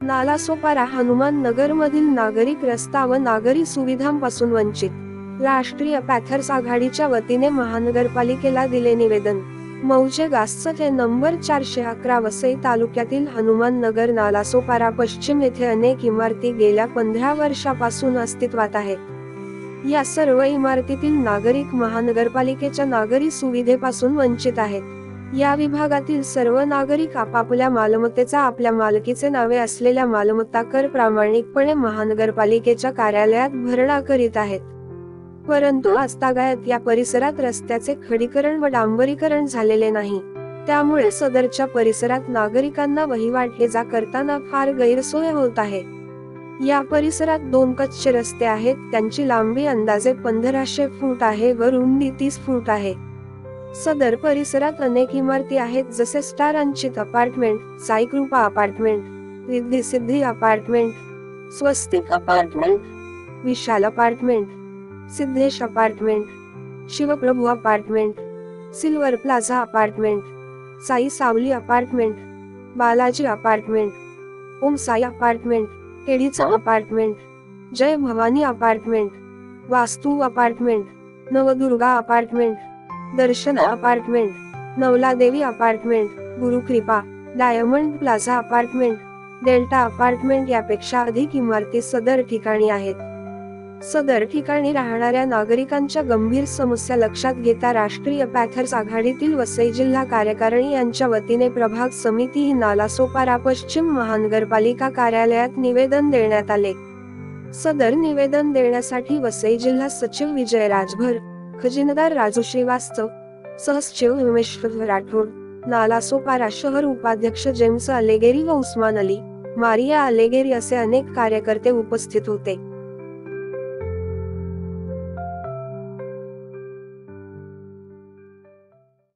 नालासोपारा हनुमान नगर मधील नागरिक रस्ता व नागरी सुविधांपासून वंचित. राष्ट्रीय पॅथर्स आघाडीच्या वतीने महानगरपालिकेला दिले निवेदन. मौजे गासचं हे नंबर चारशे अकरा वसई तालुक्यातील हनुमान नगर नालासोपारा पश्चिम येथे अनेक इमारती गेल्या पंधरा वर्षापासून अस्तित्वात आहेत. या सर्व इमारतीतील नागरिक महानगरपालिकेच्या नागरी सुविधेपासून वंचित आहेत. या विभागातील सर्व नागरिक आपापल्या मालमत्तेचा आपल्या मालकीचे नावे असलेल्या मालमत्ता कर प्रामाणिकपणे महानगरपालिकेच्या कार्यालयात भरणा करीत आहेत. परंतु आस्तागायत या परिसरात रस्त्याचे खडीकरण व डांबरीकरण झालेले नाही. त्यामुळे सदरच्या परिसरात नागरिकांना वहिवाट जा करताना फार गैरसोय होत आहे. या परिसरात दोन कच्चे रस्ते आहेत. त्यांची लांबी अंदाजे पंधराशे फूट आहे व रुंदी तीस फूट आहे. सदर परिसरात अनेक इमारती आहेत जसे star Anchit apartment Saikrupa apartment Riddhi Siddhi apartment Swastik apartment Vishal apartment Siddhesh apartment Shivprabhu apartment silver plaza apartment Sai Sawali apartment Balaji apartment Om Sai apartment केडीचा apartment Jai Bhavani apartment Vastu apartment Navdurga apartment Darshan apartment Navladevi apartment Gurukrupa. Diamond plaza apartment delta apartment यापेक्षा अधिक इमारती सदर ठिकाणी आहेत. सदर ठिकाणी राहणाऱ्या नागरिकांच्या गंभीर समस्या लक्षात घेता राष्ट्रीय पॅथर्स आघाडीतील वसई जिल्हा कार्यकारिणी यांच्या वतीने प्रभाग समिती ही नालासोपारा पश्चिम महानगरपालिका कार्यालयात निवेदन देण्यात आले. सदर निवेदन देण्यासाठी वसई जिल्हा सचिव विजय राजभर खजिनदार राजू श्रीवास्तव सहसचिव उमेश राठोड नालासोपारा शहर उपाध्यक्ष जेम्स अलेगेरी व उस्मान अली मारिया अलेगेरी असे अनेक कार्यकर्ते उपस्थित होते.